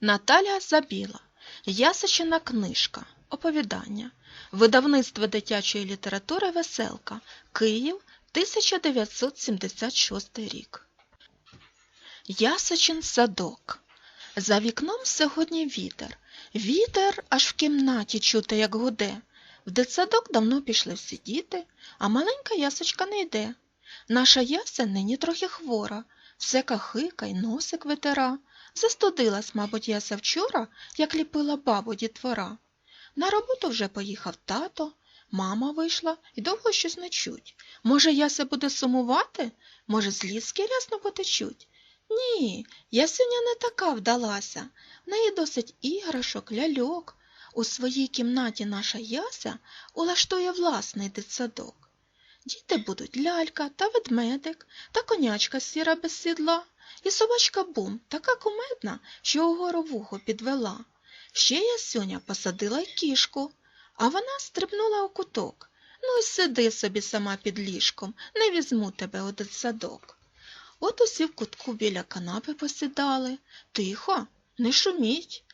Наталя Забіла. Ясичина книжка. Оповідання. Видавництво дитячої літератури Веселка. Київ, 1976 рік. Ясичин садок. За вікном сьогодні вітер. Вітер аж в кімнаті чути, як гуде. В дитсадок давно пішли всі діти, а маленька ясочка не йде. Наша яся нині трохи хвора, все кахика й носик витира. Застудилась, мабуть, яся вчора, як ліпила бабу дітвора. На роботу вже поїхав тато, мама вийшла і довго щось не чуть. Може, яся буде сумувати? Може, слізки рясно потечуть? Ні, ясюня не така вдалася. В неї досить іграшок, ляльок. У своїй кімнаті наша яся улаштує власний дитсадок. Діти будуть лялька та ведмедик, та конячка сіра без сідла, і собачка бум, така кумедна, що угору вухо підвела. Ще ясюня посадила й кішку, а вона стрибнула у куток. Ну й сиди собі сама під ліжком, не візьму тебе у дитсадок. От усі в кутку біля канапи посідали. Тихо, не шуміть.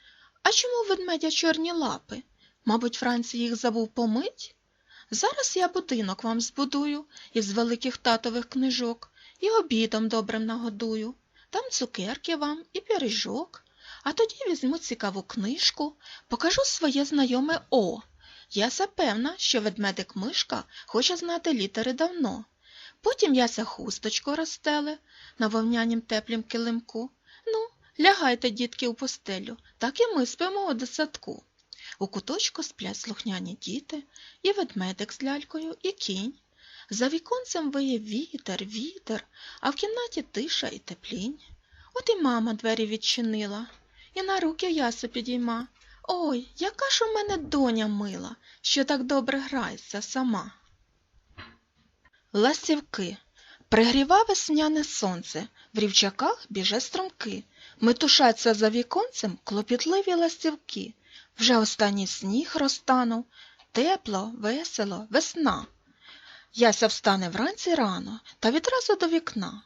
А чому ведмедя чорні лапи? Мабуть, Франці їх забув помить? Зараз я будинок вам збудую із великих татових книжок і обідом добрим нагодую. Там цукерки вам і пиріжок. А тоді візьму цікаву книжку, покажу своє знайоме О. Я запевна, що ведмедик мишка хоче знати літери давно. Потім яся хусточку розстеле на вовнянім теплім килимку. Ну, лягайте, дітки, у постелю, так і ми спимо у дитсадку. У куточку сплять слухняні діти, і ведмедик з лялькою, і кінь. За віконцем виє вітер, вітер, а в кімнаті тиша і теплінь. От і мама двері відчинила, і на руки ясу підійма. Ой, яка ж у мене доня мила, що так добре грається сама. Ласівки. Пригріва весняне сонце, в рівчаках біже струмки. Метушаться за віконцем клопітливі ластівки. Вже останній сніг розтанув. Тепло, весело, весна. Яся встане вранці рано та відразу до вікна.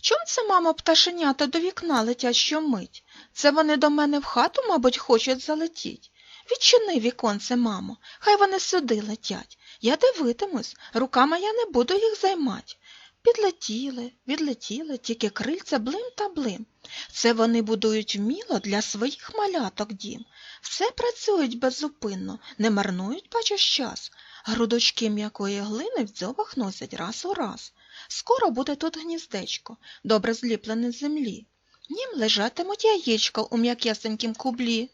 Чом це, мамо, пташенята до вікна летять щомить? Це вони до мене в хату, мабуть, хочуть залетіть. Відчини віконце, мамо, хай вони сюди летять. Я дивитимусь, руками я не буду їх займать. Підлетіли, відлетіли, тільки крильця блим та блим. Це вони будують вміло для своїх маляток дім. Все працюють беззупинно, не марнують, бачиш, час. Грудочки м'якої глини в дзьобах носять раз у раз. Скоро буде тут гніздечко, добре зліплене землі. Нім лежатимуть яєчка у м'якесенькім кублі.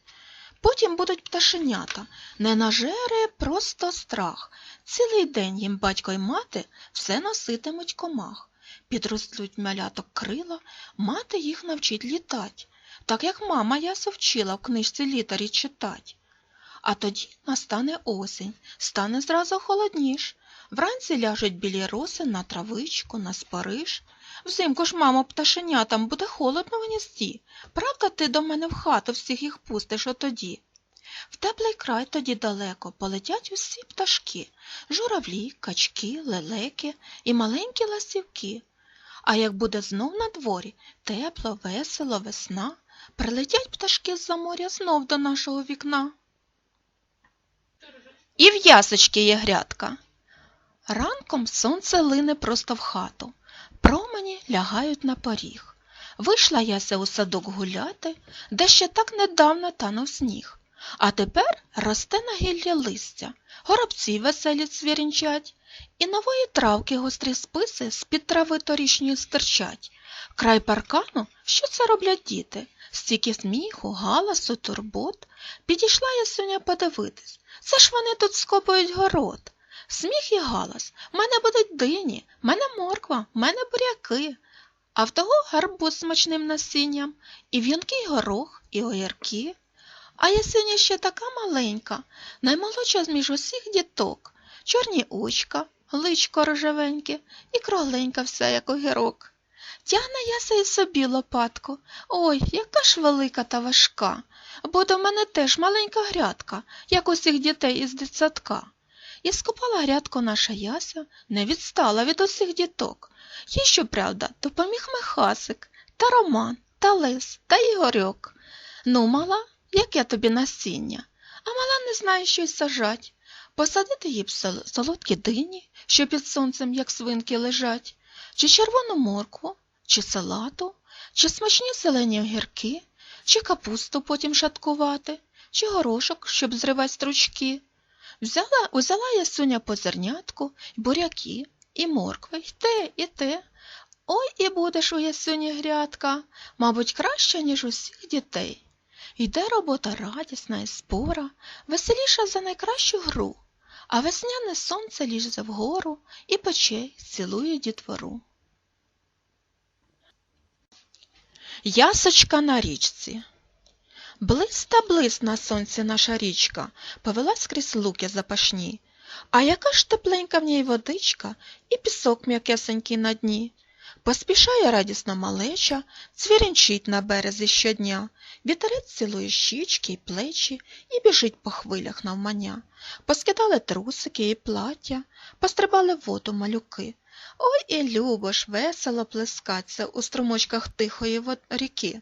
Потім будуть пташенята, не нажере просто страх. Цілий день їм батько й мати все носитимуть комах. Підростуть маляток крила, мати їх навчить літать, так як мама ясу вчила в книжці літарі читать. А тоді настане осінь, стане зразу холодніш. Вранці ляжуть білі роси на травичку, на спариж. Взимку ж, мамо, пташенятам буде холодно в гнізді. Правда, ти до мене в хату всіх їх пустиш отоді? В теплий край тоді далеко полетять усі пташки журавлі, качки, лелеки і маленькі ластівки. А як буде знов на дворі тепло, весело, весна, прилетять пташки з-за моря знов до нашого вікна. І в ясочки є грядка. Ранком сонце лине просто в хату, промені лягають на поріг. Вийшла яся у садок гуляти, де ще так недавно танув сніг. А тепер росте на гіллі листя, горобці веселі цвірінчать, і нової травки гострі списи з-під трави торішньої стирчать. Край паркану, що це роблять діти? Стільки сміху, галасу, турбот. Підійшла ясуня подивитись. Це ж вони тут скопують город. Сміх і галас. Мене будуть дині, мене морква, в мене буряки. А в того гарбуз смачним насінням, і в'юнкий горох, і огірки. А ясеня ще така маленька, наймолодша з між усіх діток. Чорні очка, личко рожевеньке і кругленька вся, як огірок. Тягне яся й собі лопатку. Ой, яка ж велика та важка. Буде в мене теж маленька грядка, як усіх дітей із дитсадка. І скопала грядку наша яся, не відстала від усіх діток. Їй, щоправда, допоміг Михасик, та Роман, та Лис, та Ігорьок. Ну, мала, яке тобі насіння? А мала не знає, що й сажать. Посадити їй солодкі дині, що під сонцем, як свинки, лежать, чи червону моркву, чи салату, чи смачні зелені огірки, чи капусту потім шаткувати, чи горошок, щоб зривати стручки. Взяла, узяла ясуня по зернятку, й буряки, і моркви, й те, і те. Ой, і будеш у ясуні грядка, мабуть, краще, ніж усіх дітей. Йде робота радісна і спора, веселіша за найкращу гру, а весняне сонце лізе вгору і печей цілує дітвору. Ясочка на річці Близ та близ на сонці наша річка, повелась крізь луки запашні. А яка ж тепленька в ній водичка і пісок м'якесенький на дні. Поспішає радісно малеча, цвірінчить на березі щодня, вітерець цілує щічки й плечі і біжить по хвилях навмання. Поскидали трусики і плаття, пострибали воду малюки. Ой і любо ж весело плескаться у струмочках тихої ріки.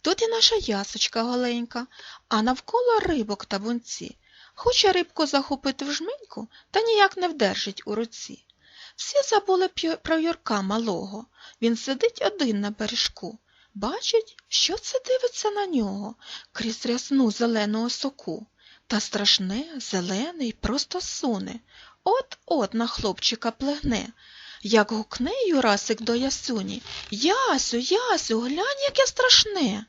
Тут і наша ясочка голенька, а навколо рибок та бунці. Хоче рибку захопити в жменьку, та ніяк не вдержить у руці. Всі забули про Юрка малого. Він сидить один на бережку. Бачить, що це дивиться на нього крізь рясну зеленого соку. Та страшне, зелене й просто суне. От-от на хлопчика плегне. Як гукне Юрасик до Ясюні. Ясю, Ясю, глянь, яке страшне.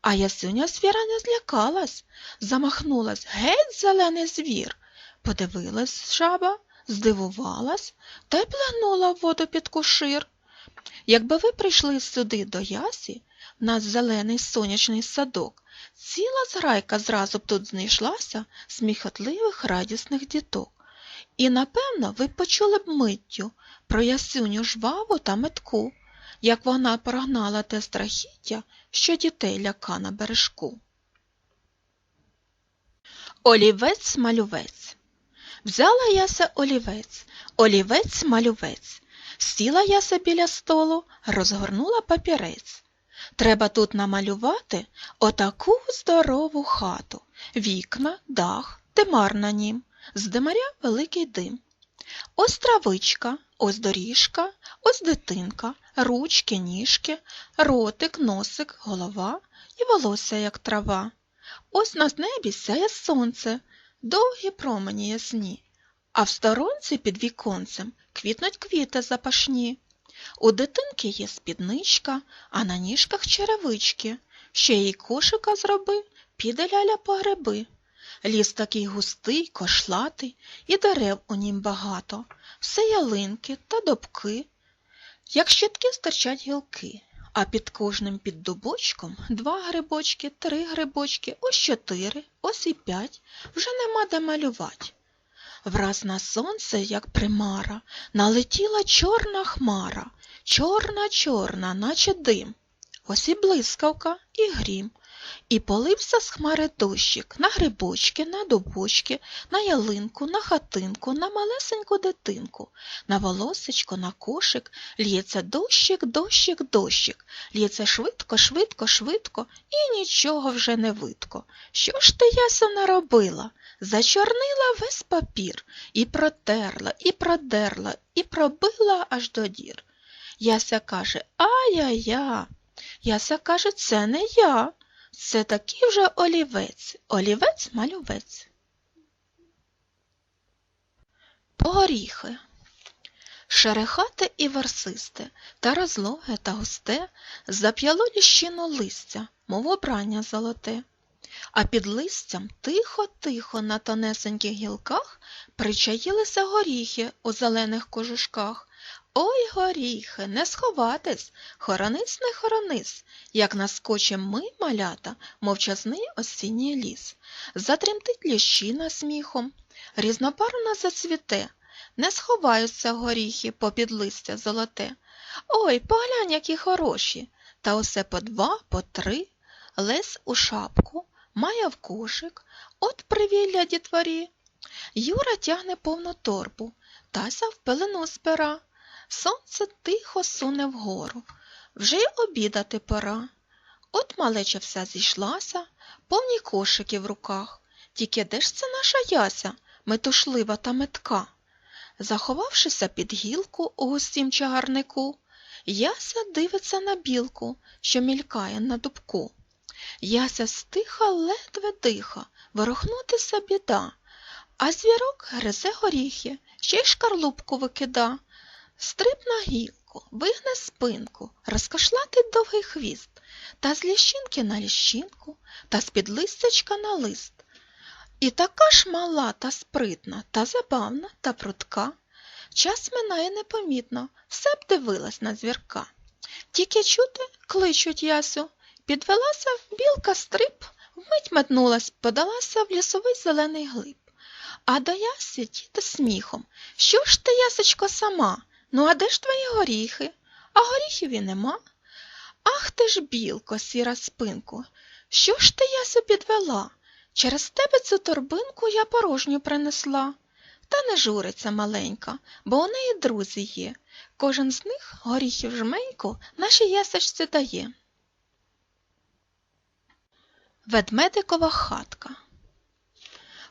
А Ясюня звіра не злякалась, замахнулась геть зелений звір. Подивилась жаба, здивувалась та й плигнула воду під кушир. Якби ви прийшли сюди до Ясі, в нас зелений сонячний садок, ціла зграйка зразу б тут знайшлася сміхотливих радісних діток. І, напевно, ви почули б миттю про ясюню жваву та метку, як вона прогнала те страхіття, що дітей ляка на бережку. Олівець-малювець Взяла яся олівець, олівець-малювець. Сіла яся біля столу, розгорнула папірець. Треба тут намалювати отаку здорову хату, вікна, дах, димар на нім, з димаря великий дим. Ось травичка, ось доріжка, ось дитинка, ручки, ніжки, ротик, носик, голова і волосся, як трава. Ось на небі сяє сонце, довгі промені ясні, а в сторонці під віконцем квітнуть квіти запашні. У дитинки є спідничка, а на ніжках черевички. Ще їй кошика зроби, піде ляля по гриби. Ліс такий густий, кошлатий, і дерев у нім багато, все ялинки та добки. Як щитки стирчать гілки, а під кожним під дубочком два грибочки, три грибочки, ось чотири, ось і п'ять, вже нема де малювати. Враз на сонце, як примара, налетіла чорна хмара, чорна-чорна, наче дим. Ось і блискавка, і грім. І полився з хмари дощик на грибочки, на дубочки, на ялинку, на хатинку, на малесеньку дитинку, на волосечко, на кошик, лється дощик, дощик, дощик, лється швидко, швидко, швидко, і нічого вже не видко. Що ж ти, яся, наробила? Зачорнила весь папір, і протерла, і продерла, і пробила аж до дір. Яся каже, ай-я-я. Яся каже, це не я. Це такий вже олівець, олівець-малювець. Горіхи. Шерехате і версисте, та розлоге та густе, зап'яло ліщину листя, мов обрання золоте. А під листям тихо-тихо на тонесеньких гілках причаїлися горіхи у зелених кожушках. Ой, горіхи, не сховатись, хоронись, не хоронись, як наскочем ми, малята, мовчазний осінній ліс. Затремтить ліщина сміхом, різнопарно зацвіте, не сховаються горіхи попід листя золоте. Ой, поглянь, які хороші, та усе по два, по три, лес у шапку, має в кошик, от привілля дітворі. Юра тягне повну торбу, Тася в пелену спира. Сонце тихо суне вгору, вже й обідати пора. От малеча вся зійшлася, повні кошики в руках. Тільки де ж це наша яся, метушлива та метка? Заховавшися під гілку у густім чагарнику, Яся дивиться на білку, що мількає на дубку. Яся стиха ледве диха, ворухнутися біда, а звірок гризе горіхи, ще й шкарлупку викида. Стриб на гілку, вигне спинку, розкашлатить довгий хвіст, та з ліщинки на ліщинку, та з-під листячка на лист. І така ж мала та спритна, та забавна, та прудка. Час минає непомітно, все б дивилась на звірка. Тільки чути, кличуть Ясю, підвелася білка стрип, вмить метнулась, подалася в лісовий зелений глиб. А до Ясі діти сміхом. Що ж ти, Ясочко, сама? Ну, а де ж твої горіхи? А горіхів і нема. Ах ти ж, білко, сіра спинку, що ж ти, Ясю, підвела? Через тебе цю торбинку я порожню принесла. Та не журиться маленька, бо у неї друзі є. Кожен з них горіхів жменьку нашій ясочці дає. Ведмедикова хатка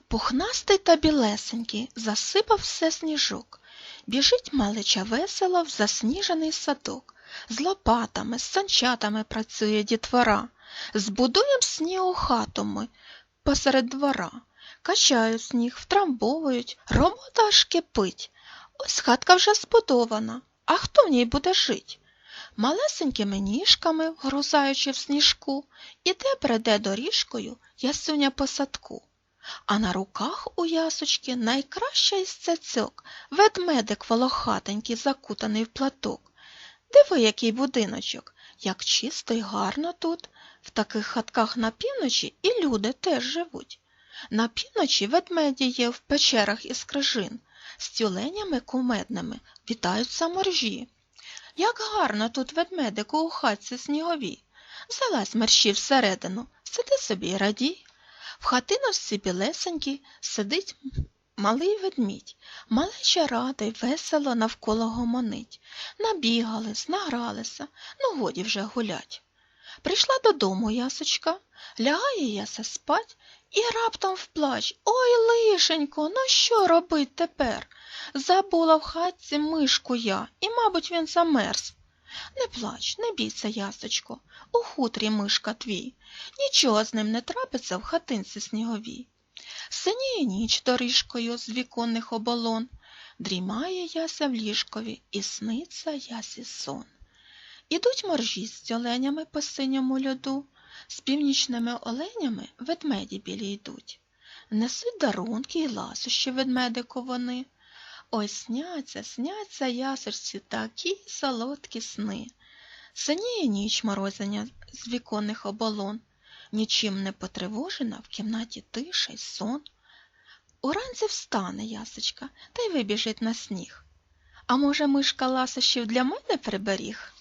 Пухнастий та білесенький засипав все сніжок. Біжить малича весело в засніжений садок. З лопатами, з санчатами працює дітвора. Збудуєм снігу хату ми посеред двора. Качають сніг, втрамбовують, робота аж кипить. Ось хатка вже збудована, а хто в ній буде жить? Малесенькими ніжками, грузаючи в сніжку, іде бреде доріжкою ясуня по садку. А на руках у ясочки найкраща із цяцьок, ведмедик волохатенький, закутаний в платок. Диви, який будиночок, як чисто й гарно тут. В таких хатках на півночі і люди теж живуть. На півночі ведмеді є в печерах із крижин, з тюленями кумедними вітаються моржі. Як гарно тут ведмедику у хатці сніговій. Залазь мерщі всередину, сиди собі й радій. В хатиночці білесенькій сидить малий ведмідь, малеча рада й весело навколо гомонить. Набігались, награлися, ну годі вже гулять. Прийшла додому ясочка, лягає яса спать і раптом вплач. Ой, лишенько, ну що робить тепер? Забула в хатці мишку я, і, мабуть, він замерз. Не плач, не бійся, ясочко, у хутрі мишка твій. Нічого з ним не трапиться в хатинці сніговій. Синіє ніч доріжкою з віконних оболон, дрімає яся в ліжкові і сниться ясі сон. Ідуть моржі з тюленями по синьому льоду, з північними оленями ведмеді білі йдуть. Несуть дарунки й ласощі ведмедику вони. Ой, сняться, сняться ясочці такі солодкі сни. Синіє ніч морозення з віконних оболон, нічим не потривожена в кімнаті тиша й сон. Уранці встане ясочка та й вибіжить на сніг. А може, мишка ласощів для мене приберіг?